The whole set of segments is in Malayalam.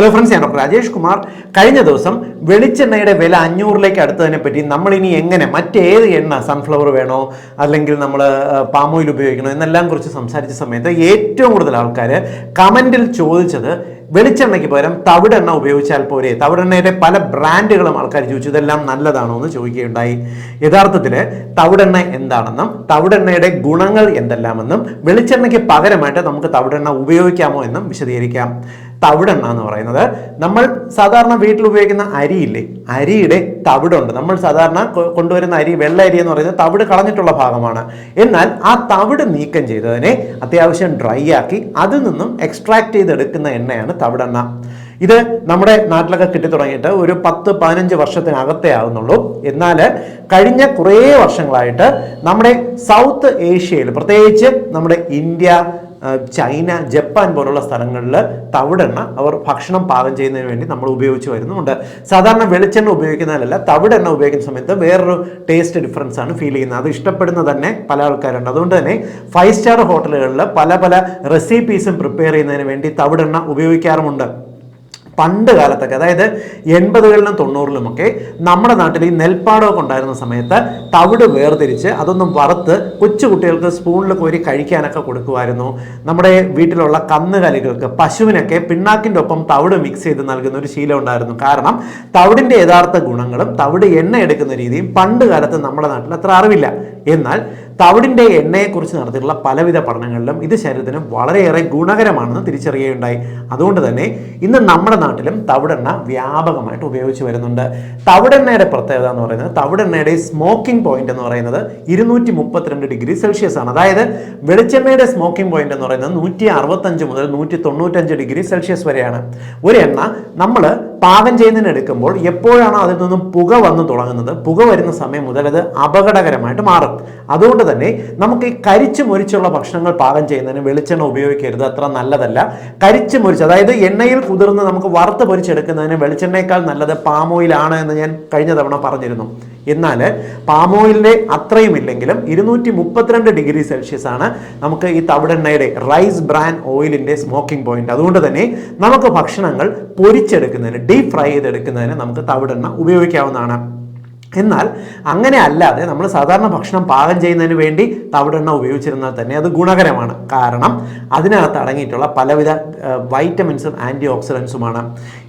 ഹലോ ഫ്രണ്ട്സ് ഞാൻ ഡോക്ടർ രാജേഷ് കുമാർ. കഴിഞ്ഞ ദിവസം വെളിച്ചെണ്ണയുടെ വില അഞ്ഞൂറിലേക്ക് അടുത്തതിനെ പറ്റി നമ്മൾ ഇനി എങ്ങനെ മറ്റേത് എണ്ണ സൺഫ്ലവർ വേണോ അല്ലെങ്കിൽ നമ്മൾ പാം ഓയിൽ ഉപയോഗിക്കണോ എന്നെല്ലാം കുറിച്ച് സംസാരിച്ച സമയത്ത് ഏറ്റവും കൂടുതൽ ആൾക്കാർ കമന്റിൽ ചോദിച്ചത് വെളിച്ചെണ്ണയ്ക്ക് പകരം തവിടെണ്ണ ഉപയോഗിച്ചാൽ പോരെ. തവിടെണ്ണയുടെ പല ബ്രാൻഡുകളും ആൾക്കാർ ചോദിച്ചു ഇതെല്ലാം നല്ലതാണോ? എന്ന് ചോദിക്കുകയുണ്ടായി. യഥാർത്ഥത്തിൽ തവിടെണ്ണ എന്താണെന്നും തവിടെണ്ണയുടെ ഗുണങ്ങൾ എന്തെല്ലാമെന്നും വെളിച്ചെണ്ണയ്ക്ക് പകരമായിട്ട് നമുക്ക് തവിടെണ്ണ ഉപയോഗിക്കാമോ എന്നും വിശദീകരിക്കാം. തവിടെണ്ണ എന്ന് പറയുന്നത്. നമ്മൾ സാധാരണ വീട്ടിൽ ഉപയോഗിക്കുന്ന അരിയില്ലേ? അരിയുടെ തവിടുണ്ട്. നമ്മൾ സാധാരണ കൊണ്ടുവരുന്ന അരി വെള്ള അരി എന്ന് പറയുന്നത് തവിട് കളഞ്ഞിട്ടുള്ള ഭാഗമാണ്. എന്നാൽ ആ തവിട് നീക്കം ചെയ്തതിനെ അത്യാവശ്യം ഡ്രൈ ആക്കി അതിൽ നിന്നും എക്സ്ട്രാക്ട് ചെയ്തെടുക്കുന്ന എണ്ണയാണ് തവിടെണ്ണ. ഇത് നമ്മുടെ നാട്ടിലൊക്കെ കിട്ടി തുടങ്ങിയിട്ട് ഒരു പത്ത് പതിനഞ്ച് വർഷത്തിനകത്തേ ആകുന്നുള്ളൂ എന്നാൽ കഴിഞ്ഞ കുറേ വർഷങ്ങളായിട്ട് നമ്മുടെ സൗത്ത് ഏഷ്യയിൽ പ്രത്യേകിച്ച് നമ്മുടെ ഇന്ത്യ ചൈന ജപ്പാൻ പോലുള്ള സ്ഥലങ്ങളിൽ തവിടെണ്ണ അവർ ഭക്ഷണം പാകം ചെയ്യുന്നതിന് വേണ്ടി നമ്മൾ ഉപയോഗിച്ച് വരുന്നുണ്ട് സാധാരണ വെളിച്ചെണ്ണ ഉപയോഗിക്കുന്നതിലല്ല തവിടെണ്ണ ഉപയോഗിക്കുന്ന സമയത്ത് വേറൊരു ടേസ്റ്റ് ഡിഫറൻസ് ആണ് ഫീൽ ചെയ്യുന്നത്. അത് ഇഷ്ടപ്പെടുന്ന തന്നെ പല ആൾക്കാരുണ്ട്. അതുകൊണ്ട് തന്നെ ഫൈവ് സ്റ്റാർ ഹോട്ടലുകളിൽ പല പല റെസിപ്പീസും പ്രിപ്പയർ ചെയ്യുന്നതിന് വേണ്ടി തവിടെണ്ണ ഉപയോഗിക്കാറുമുണ്ട്. പണ്ട് കാലത്തൊക്കെ അതായത് എൺപതുകളിലും തൊണ്ണൂറിലുമൊക്കെ നമ്മുടെ നാട്ടിൽ ഈ നെൽപ്പാടമൊക്കെ ഉണ്ടായിരുന്ന സമയത്ത് തവിട് വേർതിരിച്ച് അതൊന്നും വറുത്ത് കൊച്ചുകുട്ടികൾക്ക് സ്പൂണിൽ കോരി കഴിക്കാനൊക്കെ കൊടുക്കുമായിരുന്നു. നമ്മുടെ വീട്ടിലുള്ള കന്നുകാലികൾക്ക് പശുവിനൊക്കെ പിണ്ണാക്കിന്റെ ഒപ്പം തവിട് മിക്സ് ചെയ്ത് നൽകുന്ന ഒരു ശീലം ഉണ്ടായിരുന്നു. കാരണം തവിടിന്റെ യഥാർത്ഥ ഗുണങ്ങളും തവിട് എണ്ണ എടുക്കുന്ന രീതിയും പണ്ട് കാലത്ത് നമ്മുടെ നാട്ടിൽ അത്ര അറിവില്ല. എന്നാൽ തവിടിന്റെ എണ്ണയെക്കുറിച്ച് നടത്തിയിട്ടുള്ള പലവിധ പഠനങ്ങളിലും ഇത് ശരീരത്തിന് വളരെയേറെ ഗുണകരമാണെന്ന് തിരിച്ചറിയുകയുണ്ടായി. അതുകൊണ്ട് തന്നെ ഇന്ന് നമ്മുടെ നാട്ടിലും തവിടെണ്ണ വ്യാപകമായിട്ട് ഉപയോഗിച്ച് വരുന്നുണ്ട്. തവിടെണ്ണയുടെ പ്രത്യേകത എന്ന് പറയുന്നത് തവിടെണ്ണയുടെ സ്മോക്കിംഗ് പോയിന്റ് എന്ന് പറയുന്നത് ഇരുന്നൂറ്റി മുപ്പത്തിരണ്ട് ഡിഗ്രി സെൽഷ്യസ് ആണ്. അതായത് വെളിച്ചെണ്ണയുടെ സ്മോക്കിംഗ് പോയിന്റ് എന്ന് പറയുന്നത് നൂറ്റി അറുപത്തഞ്ച് മുതൽ നൂറ്റി തൊണ്ണൂറ്റഞ്ച് ഡിഗ്രി സെൽഷ്യസ് വരെയാണ്. ഒരു എണ്ണ നമ്മൾ പാകം ചെയ്യുന്നതിന് എടുക്കുമ്പോൾ എപ്പോഴാണോ അതിൽ നിന്നും പുക വന്നു തുടങ്ങുന്നത് പുക വരുന്ന സമയം മുതൽ അത് അപകടകരമായിട്ട് മാറും. അതുകൊണ്ട് തന്നെ നമുക്ക് ഈ കരിച്ചു മുരിച്ചുള്ള ഭക്ഷണങ്ങൾ പാകം ചെയ്യുന്നതിന് വെളിച്ചെണ്ണ ഉപയോഗിക്കരുത് അത്ര നല്ലതല്ല. കരിച്ചു മുരിച്ച് അതായത് എണ്ണയിൽ കുതിർന്ന് നമുക്ക് വറുത്ത് പൊരിച്ചെടുക്കുന്നതിന് വെളിച്ചെണ്ണയേക്കാൾ നല്ലത് പാം ഓയിലാണ് എന്ന് ഞാൻ കഴിഞ്ഞ തവണ പറഞ്ഞിരുന്നു. എന്നാൽ പാം ഓയിലിന്റെ അത്രയും ഇല്ലെങ്കിലും ഇരുന്നൂറ്റി മുപ്പത്തിരണ്ട് ഡിഗ്രി സെൽഷ്യസ് ആണ് നമുക്ക് ഈ തവിടെണ്ണയുടെ റൈസ് ബ്രാൻ ഓയിലിന്റെ സ്മോക്കിംഗ് പോയിന്റ്. അതുകൊണ്ട് തന്നെ നമുക്ക് ഭക്ഷണങ്ങൾ പൊരിച്ചെടുക്കുന്നതിന് ഡീപ് ഫ്രൈ ചെയ്തെടുക്കുന്നതിന് നമുക്ക് തവിടെണ്ണ ഉപയോഗിക്കാവുന്നതാണ്. എന്നാൽ അങ്ങനെ അല്ലാതെ നമ്മൾ സാധാരണ ഭക്ഷണം പാകം ചെയ്യുന്നതിന് വേണ്ടി തവിടെണ്ണ ഉപയോഗിച്ചിരുന്നാൽ തന്നെ അത് ഗുണകരമാണ്. കാരണം അതിനകത്ത് അടങ്ങിയിട്ടുള്ള പലവിധ വൈറ്റമിൻസും ആന്റി ഓക്സിഡൻസുമാണ്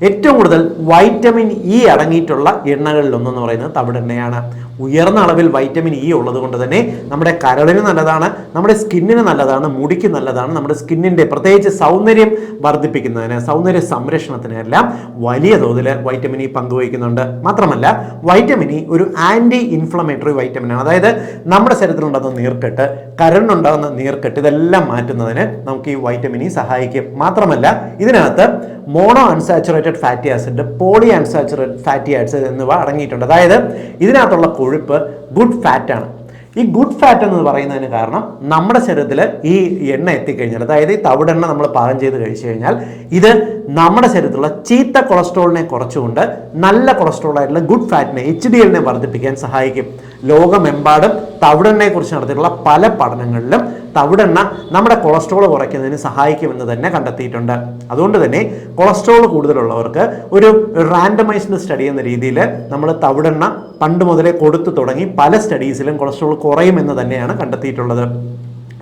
ഏറ്റവും കൂടുതൽ വൈറ്റമിൻ ഇ അടങ്ങിയിട്ടുള്ള എണ്ണകളിലൊന്നെന്ന് പറയുന്നത് തവിടെണ്ണയാണ്. ഉയർന്ന അളവിൽ വൈറ്റമിൻ ഇ ഉള്ളത് കൊണ്ട് തന്നെ നമ്മുടെ കരളിന് നല്ലതാണ് നമ്മുടെ സ്കിന്നിന് നല്ലതാണ് മുടിക്ക് നല്ലതാണ് നമ്മുടെ സ്കിന്നിന്റെ പ്രത്യേകിച്ച് സൗന്ദര്യം വർദ്ധിപ്പിക്കുന്നതിന് സൗന്ദര്യ സംരക്ഷണത്തിനെല്ലാം വലിയ തോതിൽ വൈറ്റമിൻ ഇ പങ്കുവഹിക്കുന്നുണ്ട്. മാത്രമല്ല വൈറ്റമിൻ ഇ ഒരു ആന്റി ഇൻഫ്ലമേറ്ററി വൈറ്റമിനാണ് അതായത് നമ്മുടെ ശരീരത്തിൽ ഉണ്ടാകുന്ന നീർക്കെട്ട് കരണ്ടുണ്ടാകുന്ന നീർക്കെട്ട് ഇതെല്ലാം മാറ്റുന്നതിന് നമുക്ക് ഈ വൈറ്റമിൻ ഇ സഹായിക്കും. മാത്രമല്ല ഇതിനകത്ത് mono unsaturated fatty acid poly unsaturated fatty acid എന്നിവ അടങ്ങിയിട്ടുണ്ട്. അതായത് ഇതിനകത്തുള്ള കൊഴുപ്പ് ഗുഡ് ഫാറ്റാണ് ഈ ഗുഡ് ഫാറ്റ് എന്ന് പറയുന്നതിന് കാരണം നമ്മുടെ ശരീരത്തിൽ ഈ എണ്ണ എത്തിക്കഴിഞ്ഞാൽ അതായത് ഈ തവിടെണ്ണ നമ്മൾ പാകം ചെയ്ത് കഴിച്ചു കഴിഞ്ഞാൽ ഇത് നമ്മുടെ ശരീരത്തിലുള്ള ചീത്ത കൊളസ്ട്രോളിനെ കുറച്ചുകൊണ്ട് നല്ല കൊളസ്ട്രോൾ ആയിട്ടുള്ള ഗുഡ് ഫാറ്റിനെ എച്ച് ഡി എല്ലിനെ വർദ്ധിപ്പിക്കാൻ സഹായിക്കും. ലോകമെമ്പാടും തവിടെണ്ണയെക്കുറിച്ച് നടത്തിയിട്ടുള്ള പല പഠനങ്ങളിലും തവിടെണ്ണ നമ്മുടെ കൊളസ്ട്രോൾ കുറയ്ക്കുന്നതിന് സഹായിക്കുമെന്ന് തന്നെ കണ്ടെത്തിയിട്ടുണ്ട്. അതുകൊണ്ട് തന്നെ കൊളസ്ട്രോൾ കൂടുതലുള്ളവർക്ക് ഒരു റാൻഡമൈസ്ഡ് സ്റ്റഡി എന്ന രീതിയിൽ നമ്മൾ തവിടെണ്ണ പണ്ട് മുതലേ കൊടുത്തു തുടങ്ങി പല സ്റ്റഡീസിലും കൊളസ്ട്രോൾ കുറയുമെന്ന് തന്നെയാണ് കണ്ടെത്തിയിട്ടുള്ളത്.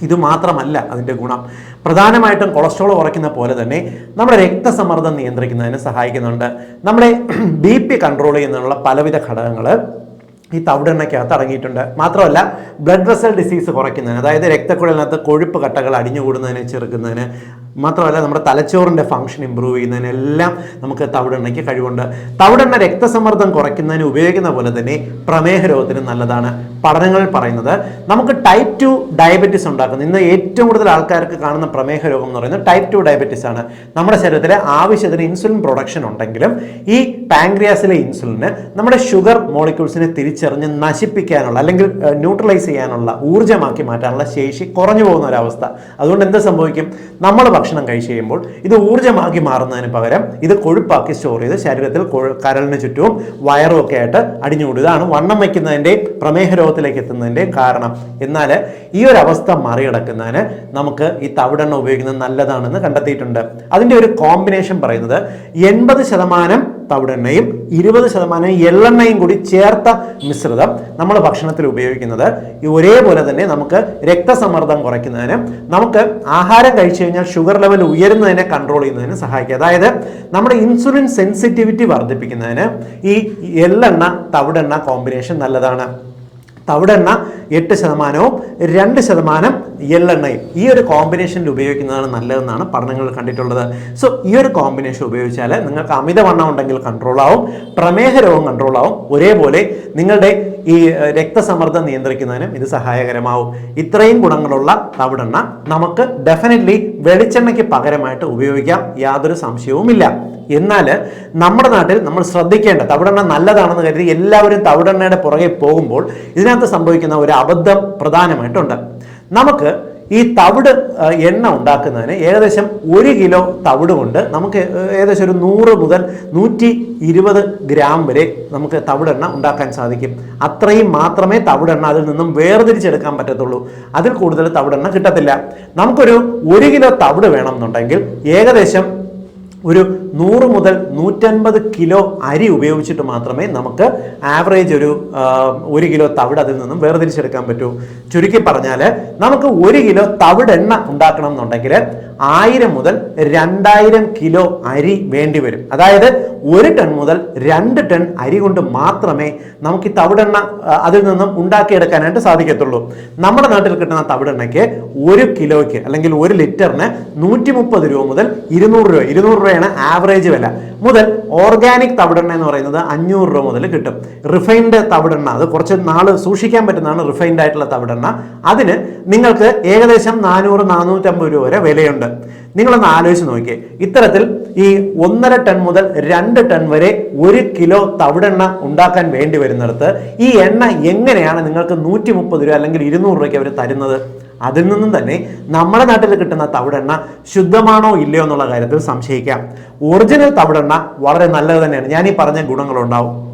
ഇത് മാത്രമല്ല അതിന്റെ ഗുണം. പ്രധാനമായിട്ടും കൊളസ്ട്രോൾ കുറയ്ക്കുന്ന പോലെ തന്നെ നമ്മുടെ രക്തസമ്മർദ്ദം നിയന്ത്രിക്കുന്നതിന് സഹായിക്കുന്നുണ്ട്. നമ്മുടെ ബി പി കൺട്രോൾ ചെയ്യുന്നതിനുള്ള പലവിധ ഘടകങ്ങൾ ഈ തവിടെണ്ണയ്ക്കകത്ത് അടങ്ങിയിട്ടുണ്ട്. മാത്രമല്ല ബ്ലഡ് വെസൽ ഡിസീസ് കുറയ്ക്കുന്നതിന് അതായത് രക്തക്കുഴലിനകത്ത് കൊഴുപ്പ് കട്ടകൾ അടിഞ്ഞുകൂടുന്നതിന് ചെറുക്കുന്നതിന് മാത്രമല്ല നമ്മുടെ തലച്ചോറിന്റെ ഫംഗ്ഷൻ ഇമ്പ്രൂവ് ചെയ്യുന്നതിനെല്ലാം നമുക്ക് തവിടെണ്ണയ്ക്ക് കഴിവുണ്ട്. തവിടെണ്ണ രക്തസമ്മർദ്ദം കുറയ്ക്കുന്നതിന് ഉപയോഗിക്കുന്ന പോലെ തന്നെ പ്രമേഹ രോഗത്തിന് നല്ലതാണ്. പഠനങ്ങൾ പറയുന്നത് നമുക്ക് ടൈപ്പ് ടു ഡയബറ്റിസ് ഉണ്ടാക്കുന്ന. ഇന്ന് ഏറ്റവും കൂടുതൽ ആൾക്കാർക്ക് കാണുന്ന പ്രമേഹ രോഗം എന്ന് പറയുന്നത് ടൈപ്പ് ടു ഡയബറ്റിസ് ആണ്. നമ്മുടെ ശരീരത്തിലെ ആവശ്യത്തിന് ഇൻസുലിൻ പ്രൊഡക്ഷൻ ഉണ്ടെങ്കിലും ഈ പാങ്ക്രിയാസിലെ ഇൻസുലിന് നമ്മുടെ ഷുഗർ മോളിക്യൂൾസിനെ തിരിച്ചറിഞ്ഞ് നശിപ്പിക്കാനുള്ള അല്ലെങ്കിൽ ന്യൂട്രലൈസ് ചെയ്യാനുള്ള ഊർജമാക്കി മാറ്റാനുള്ള ശേഷി കുറഞ്ഞു പോകുന്ന ഒരവസ്ഥ അതുകൊണ്ട് എന്ത് സംഭവിക്കും? നമ്മൾ ഭക്ഷണം ഭക്ഷണം കഴിച്ച് കഴിയുമ്പോൾ ഇത് ഊർജമാക്കി മാറുന്നതിന് പകരം ഇത് കൊഴുപ്പാക്കി സ്റ്റോർ ചെയ്ത് ശരീരത്തിൽ കരളിന് ചുറ്റും വയറും ഒക്കെ ആയിട്ട് അടിഞ്ഞുകൂടും ഇതാണ് വണ്ണം വയ്ക്കുന്നതിന്റെ പ്രമേഹ രോഗത്തിലേക്ക് എത്തുന്നതിന്റെ കാരണം. എന്നാൽ ഈ ഒരു അവസ്ഥ മറികടക്കുന്നതിന് നമുക്ക് ഈ തവിടെണ്ണ ഉപയോഗിക്കുന്നത് നല്ലതാണെന്ന് കണ്ടെത്തിയിട്ടുണ്ട്. അതിന്റെ ഒരു കോമ്പിനേഷൻ പറയുന്നത് എൺപത് ശതമാനം തവിടെണ്ണയും ഇരുപത് ശതമാനം എള്ളെണ്ണയും കൂടി ചേർത്ത മിശ്രിതം നമ്മൾ ഭക്ഷണത്തിൽ ഉപയോഗിക്കുന്നത്. ഒരേപോലെ തന്നെ നമുക്ക് രക്തസമ്മർദ്ദം കുറയ്ക്കുന്നതിന് നമുക്ക് ആഹാരം കഴിച്ചു കഴിഞ്ഞാൽ ഷുഗർ ലെവൽ ഉയരുന്നതിനെ കൺട്രോൾ ചെയ്യുന്നതിന് സഹായിക്കും. അതായത് നമ്മുടെ ഇൻസുലിൻ സെൻസിറ്റിവിറ്റി വർദ്ധിപ്പിക്കുന്നതിന് ഈ എള്ളെണ്ണ തവിടെണ്ണ കോമ്പിനേഷൻ നല്ലതാണ്. തവിടെണ്ണ എട്ട് ശതമാനവും രണ്ട് ശതമാനം എള്ളെണ്ണയും. ഈ ഒരു കോമ്പിനേഷനിൽ ഉപയോഗിക്കുന്നതാണ് നല്ലതെന്നാണ് പഠനങ്ങൾ കണ്ടിട്ടുള്ളത്. സോ ഈ ഒരു കോമ്പിനേഷൻ ഉപയോഗിച്ചാൽ നിങ്ങൾക്ക് അമിതവണ്ണം ഉണ്ടെങ്കിൽ കൺട്രോൾ ആവും. പ്രമേഹ രോഗം കൺട്രോൾ ആവും. ഒരേപോലെ നിങ്ങളുടെ ഈ രക്തസമ്മർദ്ദം നിയന്ത്രിക്കുന്നതിനും ഇത് സഹായകരമാവും. ഇത്രയും ഗുണങ്ങളുള്ള തവിടെണ്ണ നമുക്ക് ഡെഫിനറ്റ്ലി വെളിച്ചെണ്ണയ്ക്ക് പകരമായിട്ട് ഉപയോഗിക്കാം. യാതൊരു സംശയവുമില്ല. എന്നാൽ നമ്മുടെ നാട്ടിൽ നമ്മൾ ശ്രദ്ധിക്കേണ്ട തവിടെണ്ണ നല്ലതാണെന്ന് കരുതി എല്ലാവരും തവിടെണ്ണയുടെ പുറകെ പോകുമ്പോൾ ഇതിനകത്ത് സംഭവിക്കുന്ന ഒരു അബദ്ധം പ്രധാനമായിട്ടുണ്ട്. നമുക്ക് ഈ തവിട് എണ്ണ ഉണ്ടാക്കുന്നതിന് ഏകദേശം ഒരു കിലോ തവിട് കൊണ്ട് നമുക്ക് ഏകദേശം ഒരു നൂറ് മുതൽ നൂറ്റി ഇരുപത് ഗ്രാം വരെ നമുക്ക് തവിടെണ്ണ ഉണ്ടാക്കാൻ സാധിക്കും. അത്രയും മാത്രമേ തവിടെണ്ണ അതിൽ നിന്നും വേർതിരിച്ചെടുക്കാൻ പറ്റത്തുള്ളൂ. അതിൽ കൂടുതൽ തവിടെണ്ണ കിട്ടത്തില്ല. നമുക്കൊരു ഒരു കിലോ തവിട് വേണമെന്നുണ്ടെങ്കിൽ ഏകദേശം ഒരു നൂറ് മുതൽ നൂറ്റൻപത് കിലോ അരി ഉപയോഗിച്ചിട്ട് മാത്രമേ നമുക്ക് ആവറേജ് ഒരു ഒരു കിലോ തവിട് അതിൽ നിന്നും വേർതിരിച്ചെടുക്കാൻ പറ്റൂ. ചുരുക്കി പറഞ്ഞാൽ നമുക്ക് ഒരു കിലോ തവിടെണ്ണ ഉണ്ടാക്കണം എന്നുണ്ടെങ്കിൽ ആയിരം മുതൽ രണ്ടായിരം കിലോ അരി വേണ്ടി വരും. അതായത് ഒരു ടൺ മുതൽ രണ്ട് ടൺ അരി കൊണ്ട് മാത്രമേ നമുക്ക് ഈ തവിടെണ്ണ അതിൽ നിന്നും ഉണ്ടാക്കിയെടുക്കാനായിട്ട് സാധിക്കത്തുള്ളൂ. നമ്മുടെ നാട്ടിൽ കിട്ടുന്ന തവിടെണ്ണയ്ക്ക് ഒരു കിലോയ്ക്ക് അല്ലെങ്കിൽ ഒരു ലിറ്ററിന് നൂറ്റി മുപ്പത് രൂപ മുതൽ ഇരുന്നൂറ് രൂപ ഇരുന്നൂറ് രൂപയാണ് ആവറേജ് വില. മുതൽ ഓർഗാനിക് തവിടെണ്ണ എന്ന് പറയുന്നത് അഞ്ഞൂറ് രൂപ മുതൽ കിട്ടും. റിഫൈൻഡ് തവിടെണ്ണ അത് കുറച്ച് നാൾ സൂക്ഷിക്കാൻ പറ്റുന്നതാണ് റിഫൈൻഡ് ആയിട്ടുള്ള തവിടെണ്ണ. അതിന് നിങ്ങൾക്ക് ഏകദേശം നാനൂറ് നാനൂറ്റമ്പത് രൂപ വരെ വിലയുണ്ട്. നിങ്ങളൊന്ന് ആലോചിച്ച് നോക്കിയേ. ഇത്തരത്തിൽ ഈ ഒന്നര ടൺ മുതൽ രണ്ട് ടൺ വരെ ഒരു കിലോ തവിടെണ്ണ ഉണ്ടാക്കാൻ വേണ്ടി വരുന്നിടത്ത് ഈ എണ്ണ എങ്ങനെയാണ് നിങ്ങൾക്ക് നൂറ്റി മുപ്പത് രൂപ അല്ലെങ്കിൽ ഇരുന്നൂറ് രൂപയ്ക്ക് അവർ തരുന്നത്? അതിൽ നിന്നും തന്നെ നമ്മുടെ നാട്ടിൽ കിട്ടുന്ന തവിടെണ്ണ ശുദ്ധമാണോ ഇല്ലയോ എന്നുള്ള കാര്യത്തിൽ സംശയിക്കാം. ഒറിജിനൽ തവിടെണ്ണ വളരെ നല്ലത് തന്നെയാണ്. ഞാൻ ഈ പറഞ്ഞ ഗുണങ്ങളുണ്ടാവും.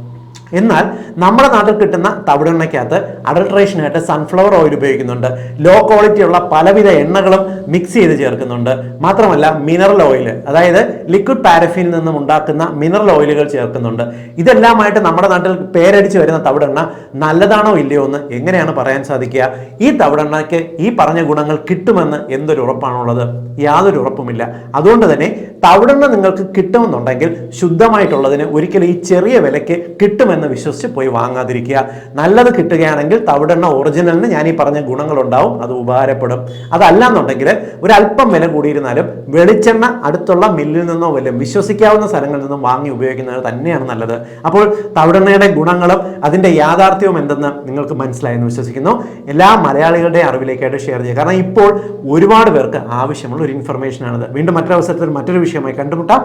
എന്നാൽ നമ്മുടെ നാട്ടിൽ കിട്ടുന്ന തവിടെണ്ണയ്ക്കകത്ത് അഡൾട്രേഷനായിട്ട് സൺഫ്ലവർ ഓയിൽ ഉപയോഗിക്കുന്നുണ്ട്. ലോ ക്വാളിറ്റി ഉള്ള പലവിധ എണ്ണകളും മിക്സ് ചെയ്ത് ചേർക്കുന്നുണ്ട്. മാത്രമല്ല മിനറൽ ഓയിൽ അതായത് ലിക്വിഡ് പാരഫിനിൽ നിന്നും ഉണ്ടാക്കുന്ന മിനറൽ ഓയിലുകൾ ചേർക്കുന്നുണ്ട്. ഇതെല്ലാമായിട്ട് നമ്മുടെ നാട്ടിൽ പേരടിച്ച് വരുന്ന തവിടെണ്ണ നല്ലതാണോ ഇല്ലയോ എന്ന് എങ്ങനെയാണ് പറയാൻ സാധിക്കുക? ഈ തവിടെണ്ണയ്ക്ക് ഈ പറഞ്ഞ ഗുണങ്ങൾ കിട്ടുമെന്ന് എന്തൊരു ഉറപ്പാണുള്ളത്? യാതൊരു ഉറപ്പുമില്ല. അതുകൊണ്ട് തന്നെ തവിടെണ്ണ നിങ്ങൾക്ക് കിട്ടുമെന്നുണ്ടെങ്കിൽ ശുദ്ധമായിട്ടുള്ളതിന് ഒരിക്കലും ഈ ചെറിയ വിലയ്ക്ക് കിട്ടുമെന്ന് വിശ്വസിച്ച് പോയി വാങ്ങാതിരിക്കുക. നല്ലത് കിട്ടുകയാണെങ്കിൽ തവിടെണ്ണ ഒറിജിനലിന് ഞാൻ ഈ പറഞ്ഞ ഗുണങ്ങളുണ്ടാവും അത് ഉപകാരപ്പെടും. അതല്ല എന്നുണ്ടെങ്കിൽ ഒരല്പം വില കൂടിയിരുന്നാലും വെളിച്ചെണ്ണ അടുത്തുള്ള മില്ലിൽ നിന്നോ വല്ലതും വിശ്വസിക്കാവുന്ന സ്ഥലങ്ങളിൽ നിന്നും വാങ്ങി ഉപയോഗിക്കുന്നത് തന്നെയാണ് നല്ലത്. അപ്പോൾ തവിടെണ്ണയുടെ ഗുണങ്ങളും അതിന്റെ യാഥാർത്ഥ്യവും എന്തെന്ന് നിങ്ങൾക്ക് മനസ്സിലായെന്ന് വിശ്വസിക്കുന്നു. എല്ലാ മലയാളികളുടെ അറിവിലേക്കായിട്ട് ഷെയർ ചെയ്യുക. കാരണം ഇപ്പോൾ ഒരുപാട് പേർക്ക് ആവശ്യമുള്ള ഒരു ഇൻഫർമേഷനാണിത് വീണ്ടും മറ്റൊരവസരത്തിൽ മറ്റൊരു വിഷയമായി കണ്ടുമുട്ടാം.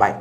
ബൈ